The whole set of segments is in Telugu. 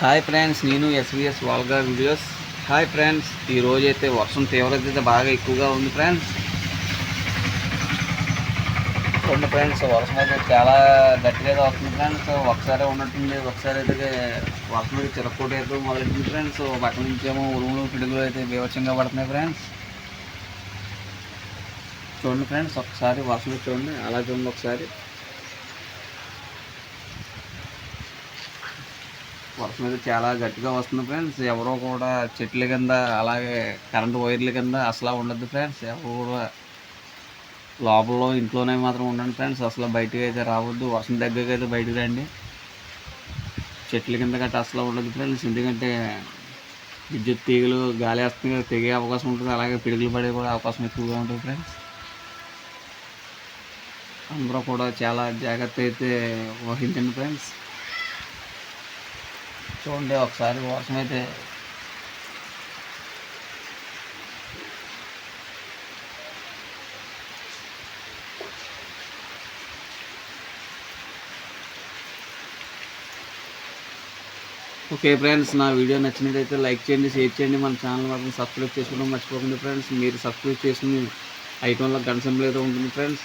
హాయ్ ఫ్రెండ్స్ నేను ఎస్విఎస్ వాల్గా వీడియోస్ హాయ్ ఫ్రెండ్స్ ఈ అయితే వర్షం తీవ్రత అయితే బాగా ఎక్కువగా ఉంది ఫ్రెండ్స్ చూడండి ఫ్రెండ్స్ వర్షం అయితే చాలా గట్టిగా వస్తుంది ఫ్రెండ్స్ ఒకసారి ఉన్నట్టుంది ఒకసారి అయితే వర్షం అయితే చిరక్కోటి అయితే మొదలెట్టింది ఫ్రెండ్స్ పక్క నుంచి ఏమో ఉరుములు పిడుగులు అయితే బీభత్సంగా పడుతున్నాయి ఫ్రెండ్స్ చూడండి ఫ్రెండ్స్ ఒకసారి వర్షం చూడండి అలా చూడండి ఒకసారి. వర్షం అయితే చాలా గట్టిగా వస్తుంది ఫ్రెండ్స్. ఎవరో కూడా చెట్ల కింద అలాగే కరెంటు వైర్ల కింద అసలు ఉండద్దు ఫ్రెండ్స్. ఎవరు కూడా లోపల ఇంట్లోనే మాత్రం ఉండండి ఫ్రెండ్స్. అసలు బయటకు అయితే రావద్దు. వర్షం దగ్గరికి అయితే బయటకు రండి. చెట్ల కింద గట్ట అసలు ఉండదు ఫ్రెండ్స్. ఎందుకంటే విద్యుత్ తీగలు గాలి వస్తుంది కదా, తెగే అవకాశం ఉంటుంది. అలాగే పిడుగులు పడే కూడా అవకాశం ఎక్కువగా ఉంటుంది ఫ్రెండ్స్. అందరూ కూడా చాలా జాగ్రత్త అయితే వహించండి ఫ్రెండ్స్. చూడండి ఒకసారి వర్షం అయితే ఓకే ఫ్రెండ్స్ నా వీడియో నచ్చినట్లయితే లైక్ చేయండి షేర్ చేయండి మన ఛానల్ మాత్రం సబ్స్క్రైబ్ చేసుకోవడం మర్చిపోకండి ఫ్రెండ్స్. మీరు సబ్స్క్రైబ్ చేసుకుని ఐకాన్లో గంట సింబల్ అయితే ఉంటుంది ఫ్రెండ్స్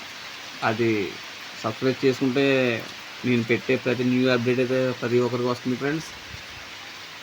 అది సబ్స్క్రైబ్ చేసుకుంటే నేను పెట్టే ప్రతి న్యూ అప్డేట్ అయితే ప్రతి ఒక్కరికి వస్తుంది friends.